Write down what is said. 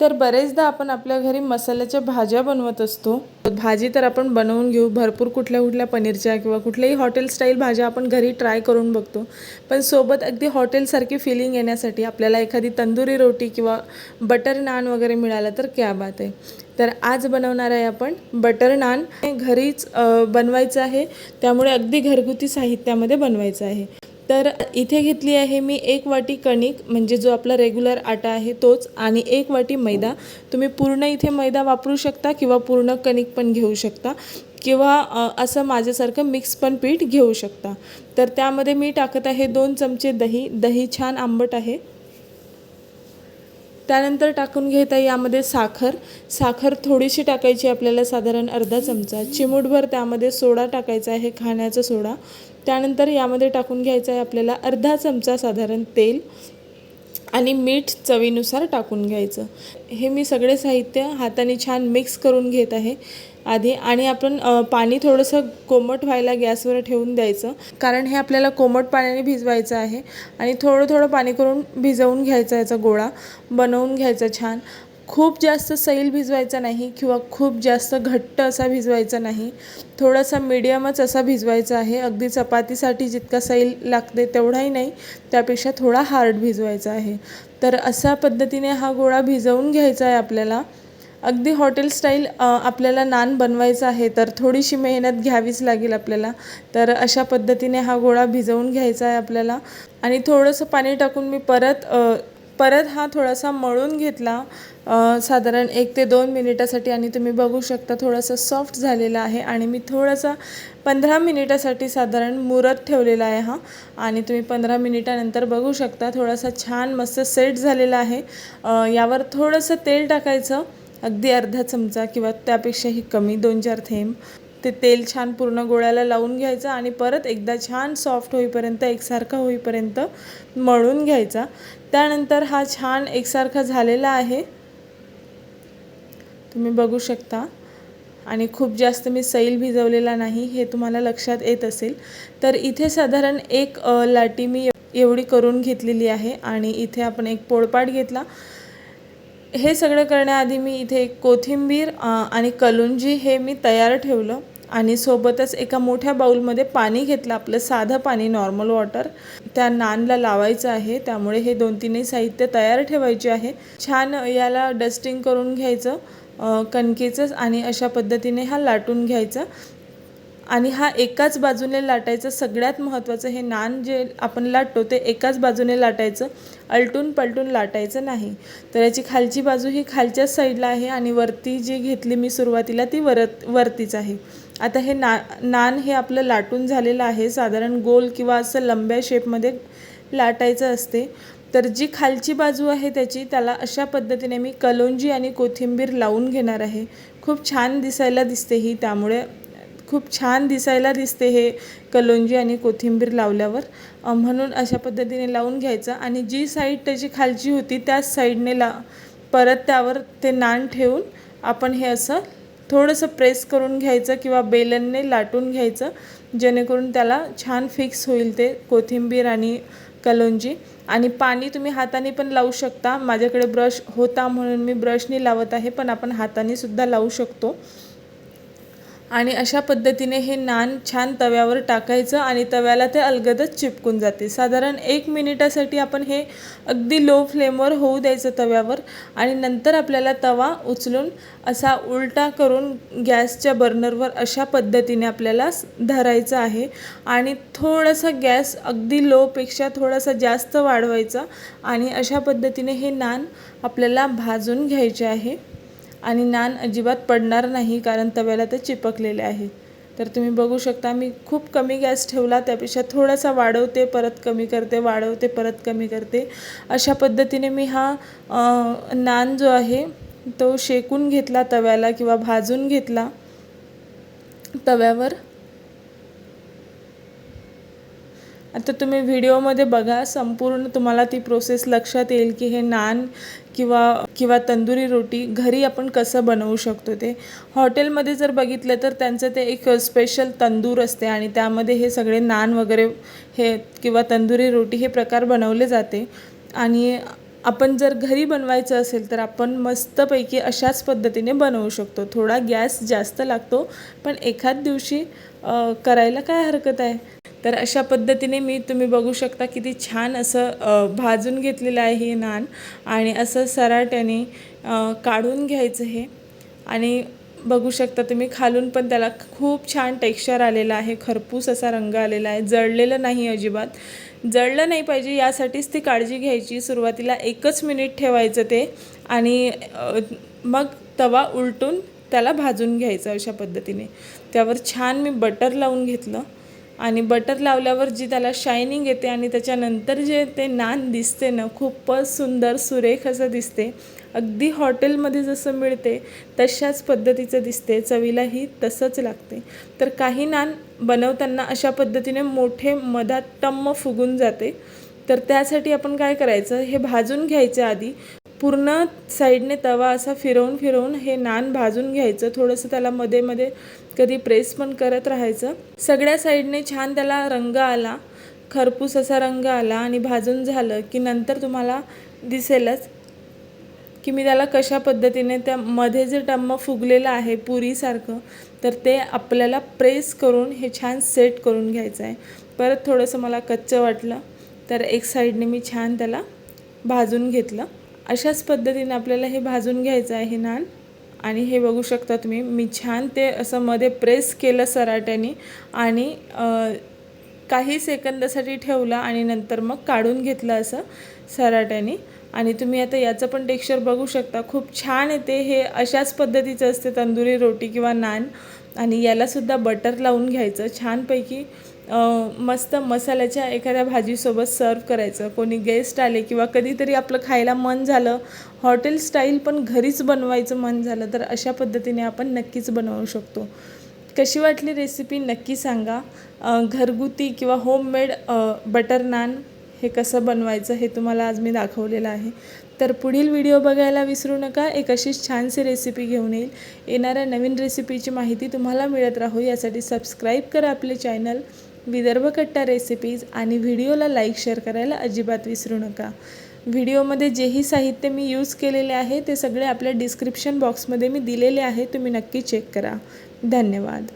तर बरेचदा आपण आपल्या घरी मसाल्याच्या भाज्या बनवत असतो. भाजी तर आपण बनवून घेऊ भरपूर कुठल्या कुठल्या पनीरच्या किंवा कुठल्याही हॉटेल स्टाईल भाज्या आपण घरी ट्राय करून बघतो. पण सोबत अगदी हॉटेलसारखी फिलिंग येण्यासाठी आपल्याला एखादी तंदुरी रोटी किंवा बटर नान वगैरे मिळालं तर क्या बात आहे. तर आज बनवणार आहे आपण बटर नान घरीच बनवायचं आहे. त्यामुळे अगदी घरगुती साहित्यामध्ये बनवायचं आहे. तर इथे घेतली आहे मी एक वाटी कणिक म्हणजे जो आपला रेग्युलर आटा आहे तोच आणि एक वाटी मैदा. तुम्ही पूर्ण इथे मैदा वापरू शकता किंवा पूर्ण कणिक पण घेऊ शकता किंवा असं माझ्यासारखं मिक्स पण पीठ घेऊ शकता. तर त्यामध्ये मी टाकत आहे दोन चमचे दही. दही छान आंबट आहे. त्यानंतर टाकून घेता यामध्ये साखर. साखर थोडीशी टाकायची आपल्याला साधारण अर्धा चमचा. चिमूटभर त्यामध्ये सोडा टाकायचा आहे खाण्याचा सोडा. त्यानंतर यामध्ये टाकून घ्यायचा आहे आपल्याला अर्धा चमचा साधारण तेल आणि मीठ चवीनुसार टाकून घ्यायचं. हे मी सगळे साहित्य हाताने छान मिक्स करून घेत आहे. आधी आणि आपण पाणी थोडंसं कोमट व्हायला गॅसवर ठेवून द्यायचं. कारण हे आपल्याला कोमट पाण्याने भिजवायचं आहे आणि थोडं थोडं पाणी करून भिजवून घ्यायचा याचा गोळा बनवून घ्यायचा छान. खूप जास्त सैल भिजवायचा नाही किंवा खूप जास्त घट्ट असा भिजवायचा नाही. थोडासा मीडियमच असा भिजवायचा आहे. अगदी चपातीसाठी जितका सैल लागते तेवढाही नाही त्यापेक्षा थोडा हार्ड भिजवायचा आहे. तर अशा पद्धतीने हा गोळा भिजवून घ्यायचा आहे आपल्याला. अगदी हॉटेल स्टाईल आपल्याला नान बनवायचं आहे तर थोडीशी मेहनत घ्यावीच लागेल आपल्याला. तर अशा पद्धतीने हा गोळा भिजवून घ्यायचा आहे आपल्याला. आणि थोडंसं पाणी टाकून मी परत परत हा थोडासा मळून घेतला. साधारण एक ते दोन मिनिटासाठी आणि तुम्ही बघू शकता थोडासा सॉफ्ट झालेला आहे आणि मी थोडासा पंधरा मिनिटासाठी साधारण मुरत ठेवलेला आहे हा. आणि तुम्ही पंधरा मिनिटानंतर बघू शकता थोडासा छान मस्त सेट झालेला आहे. यावर थोडंसं तेल टाकायचं. अगदी अर्धा चमचा किंवा त्यापेक्षाही कमी दोन चार थेंब. ते तेल छान पूर्ण गोळ्याला लावून घ्यायचं आणि परत एकदा छान सॉफ्ट होईपर्यंत एकसारखा होईपर्यंत मळून घ्यायचा. त्यानंतर हा छान एकसारखा झालेला आहे. तुम्ही बघू शकता. आणि खूप जास्त मी सैल भिजवलेला नाही हे तुम्हाला लक्षात येत असेल. तर इथे साधारण एक लाटी मी एवढी करून घेतलेली आहे आणि इथे आपण एक पोळपाट घेतला. हे सगळं करण्याआधी मी इथे कोथिंबीर आणि कलुंजी हे मी तयार ठेवलं. आणि सोबतच एका मोठ्या बाऊलमध्ये पाणी घेतलं आपलं साधं पाणी नॉर्मल वॉटर त्या नानला लावायचं आहे. त्यामुळे हे दोन तीनही साहित्य तयार ठेवायचे आहे. छान याला डस्टिंग करून घ्यायचं कणकेचंच आणि अशा पद्धतीने हा लाटून घ्यायचा. आणि हा एकाच बाजूने लाटायचं सगळ्यात महत्त्वाचं हे नान जे आपण लाटतो ते एकाच बाजूने लाटायचं अलटून पलटून लाटायचं नाही. तर याची खालची बाजू ही खालच्याच साईडला आहे आणि वरती जी घेतली मी सुरुवातीला ती वरत वरतीच आहे. आता हे ना नान हे आपलं लाटून झालेलं आहे. साधारण गोल किंवा असं लंब्या शेपमध्ये लाटायचं असते. तर जी खालची बाजू आहे त्याची त्याला अशा पद्धतीने मी कलोंजी आणि कोथिंबीर लावून घेणार आहे. खूप छान दिसायला दिसते ही त्यामुळे खूप छान दिसायला दिसते हे कलोंजी आणि कोथिंबीर लावल्यावर. म्हणून अशा पद्धतीने लावून घ्यायचं आणि जी साईड त्याची खालची होती त्याच साईडने ला परत त्यावर ते नान ठेवून आपण हे असं थोडंसं प्रेस करून घ्यायचं किंवा बेलनने लाटून घ्यायचं जेणेकरून त्याला छान फिक्स होईल ते कोथिंबीर आणि कलोंजी. आणि पाणी तुम्ही हाताने पण लावू शकता. माझ्याकडे ब्रश होता म्हणून मी ब्रशने लावत आहे पण आपण हाताने सुद्धा लावू शकतो. आणि अशा पद्धतीने हे नान छान तव्यावर टाकायचं आणि तव्याला ते अलगदच चिपकून जाते. साधारण एक मिनिटासाठी आपण हे अगदी लो फ्लेमवर होऊ द्यायचं तव्यावर आणि नंतर आपल्याला तवा उचलून असा उलटा करून गॅसच्या बर्नरवर अशा पद्धतीने आपल्याला धरायचं आहे आणि थोडासा गॅस अगदी लोपेक्षा थोडासा जास्त वाढवायचा आणि अशा पद्धतीने हे नान आपल्याला भाजून घ्यायचे आहे. आणि नान अजिबात पडणार नाही कारण तव्याला ते चिपकलेले आहे. तर तुम्ही बघू शकता मी खूप कमी गॅस ठेवला त्यापेक्षा थोडासा वाढवते परत कमी करते वाढवते परत कमी करते. अशा पद्धतीने मी हा नान जो आहे तो शेकून घेतला तव्याला किंवा भाजून घेतला तव्यावर. आता तुम्ही व्हिडिओमध्ये बघा संपूर्ण तुम्हाला ती प्रोसेस लक्षात येईल की हे नान किंवा किंवा तंदुरी रोटी घरी आपण कसं बनवू शकतो ते. हॉटेलमध्ये जर बघितलं तर त्यांचं ते एक स्पेशल तंदूर असते आणि त्यामध्ये हे सगळे नान वगैरे हे किंवा तंदुरी रोटी हे प्रकार बनवले जाते. आणि आपण जर घरी बनवायचं असेल तर आपण मस्तपैकी अशाच पद्धतीने बनवू शकतो. थोडा गॅस जास्त लागतो पण एखाद दिवशी करायला काय हरकत आहे? तर अशा पद्धतीने मी तुम्ही बघू शकता किती छान असं भाजून घेतलेलं आहे हे नान आणि असं सराट्याने काढून घ्यायचं हे. आणि बघू शकता तुम्ही खालून पण त्याला खूप छान टेक्स्चर आलेलं आहे. खरपूस असा रंग आलेला आहे. जळलेलं नाही अजिबात. जळलं नाही पाहिजे यासाठीच ती काळजी घ्यायची. सुरुवातीला एकच मिनिट ठेवायचं ते आणि मग तवा उलटून त्याला भाजून घ्यायचं अशा पद्धतीने. त्यावर छान मी बटर लावून घेतलं आणि बटर लावल्यावर जी त्याला शायनिंग येते आणि त्याच्यानंतर जे ते नान दिसते ना खूपच सुंदर सुरेख असं दिसते. अगदी हॉटेलमध्ये जसं मिळते तशाच पद्धतीचं दिसते चवीलाही तसंच लागते. तर काही नान बनवताना अशा पद्धतीने मोठे मधात टम्म फुगून जाते. तर त्यासाठी आपण काय करायचं? हे भाजून घ्यायचं आधी पूर्ण साईडने तवा असा फिरवून फिरवून हे नान भाजून घ्यायचं. थोडंसं त्याला मध्ये मध्ये कधी प्रेस पण करत राहायचं. सगळ्या साईडने छान त्याला रंग आला. खरपूस असा रंग आला आणि भाजून झालं की नंतर तुम्हाला दिसेलच की मी त्याला कशा पद्धतीने त्या मध्ये जे टम्म फुगलेलं आहे पुरीसारखं तर ते आपल्याला प्रेस करून हे छान सेट करून घ्यायचं आहे. परत थोडंसं मला कच्चं वाटलं तर एक साईडने मी छान त्याला भाजून घेतलं. अशाच पद्धतीने आपल्याला हे भाजून घ्यायचं आहे हे नान. आणि हे बघू शकता तुम्ही मी छान ते असं मध्ये प्रेस केलं सराट्याने आणि काही सेकंदासाठी ठेवलं आणि नंतर मग काढून घेतलं असं सराट्याने. आणि तुम्ही आता याचं पण टेक्स्चर बघू शकता. खूप छान येते हे. अशाच पद्धतीचं असते तंदुरी रोटी किंवा नान. आणि यालासुद्धा बटर लावून घ्यायचं. छानपैकी मस्त मसाल्याच्या एखाद्या भाजीसोबत सर्व करायचं. कोणी गेस्ट आले किंवा कधीतरी आपलं खायला मन झालं हॉटेल स्टाईल पण घरीच बनवायचं मन झालं तर अशा पद्धतीने आपण नक्कीच बनवू शकतो. कशी वाटली रेसिपी नक्की सांगा. घरगुती किंवा होममेड बटर नान हे कसं बनवायचं हे तुम्हाला आज मी दाखवलेलं आहे. तर पुढील व्हिडिओ बघायला विसरू नका. एक अशीच छानशी रेसिपी घेऊन येईल. येणाऱ्या नवीन रेसिपीची माहिती तुम्हाला मिळत राहू. यासाठी सबस्क्राईब करा आपले चॅनल विदर्भ कट्टा रेसिपीज आणि व्हिडिओला लाईक शेअर करायला अजिबात विसरू नका. व्हिडिओमध्ये जेही साहित्य मी यूज केलेले आहे ते सगळे आपल्या डिस्क्रिप्शन बॉक्समध्ये मी दिलेले आहे. तुम्ही नक्की चेक करा. धन्यवाद.